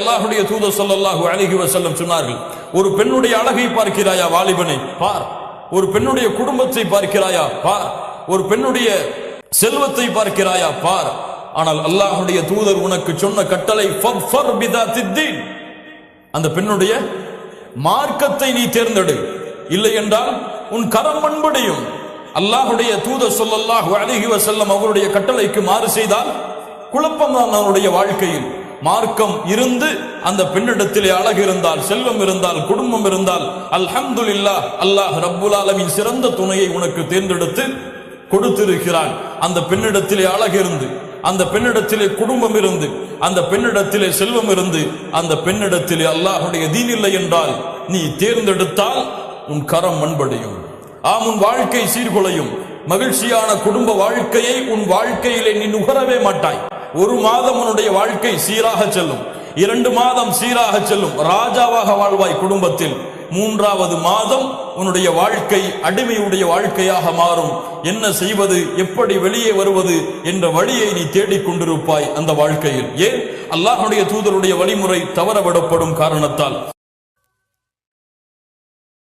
அல்லாஹுடைய தூதர் சொல்லல்லாஹு அழகி வசல்லம் சொன்னார்கள் ஒரு பெண்ணுடைய அழகை பார்க்கிறாயா வாலிபனை? பார். ஒரு பெண்ணுடைய குடும்பத்தை பார்க்கிறாயா? பார். ஒரு பெண்ணுடைய செல்வத்தை பார்க்கிறாயா? பார். ஆனால் அல்லாஹுடைய தூதர் உனக்கு சொன்ன கட்டளை ஃபஃபர் பிதாத்தித்தீன் அந்த பெண்ணுடைய மார்க்கத்தை நீ தேர்ந்தெடு. இல்லை என்றால் உன் கரம் பண்படையும் அல்லாஹுடைய தூத சொல்லல்லாஹு அழகி வசல்லம் அவருடைய கட்டளைக்கு மாறு செய்தால் குழப்பம் தான் அவருடைய வாழ்க்கையில். மார்க்கம் இருந்து அந்த பெண்ணிடத்திலே அழகு இருந்தால் செல்வம் இருந்தால் குடும்பம் இருந்தால் அல்ஹம்துலில்லாஹ் அல்லாஹ் ரப்புல் ஆலமின் சிறந்த துணையை உனக்கு தேர்ந்தெடுத்து கொடுத்திருக்கிறான். அந்த பெண்ணிடத்திலே அழகு இருந்து அந்த பெண்ணிடத்திலே குடும்பம் இருந்து அந்த பெண்ணிடத்திலே செல்வம் இருந்து அந்த பெண்ணிடத்திலே அல்லாஹுடைய தீன் இல்லை என்றால் நீ தேர்ந்தெடுத்தால் உன் கரம் மண்படையும் ஆம் உன் வாழ்க்கை சீர்குலையும். மகிழ்ச்சியான குடும்ப வாழ்க்கையை உன் வாழ்க்கையிலே நீ நுகரவே மாட்டாய். ஒரு மாதம் உன்னுடைய வாழ்க்கை சீராக செல்லும். இரண்டு மாதம் சீராக செல்லும். ராஜாவாக வாழ்வாய் குடும்பத்தில். மூன்றாவது மாதம் உன்னுடைய வாழ்க்கை அடிமையுடைய வாழ்க்கையாக மாறும். என்ன செய்வது? எப்படி வெளியே வருவது? என்ற வழியை நீ தேடிக் கொண்டிருப்பாய் அந்த வாழ்க்கையில். ஏன்? அல்லாஹுடைய தூதருடைய வழிமுறை தவறவிடப்படும் காரணத்தால்.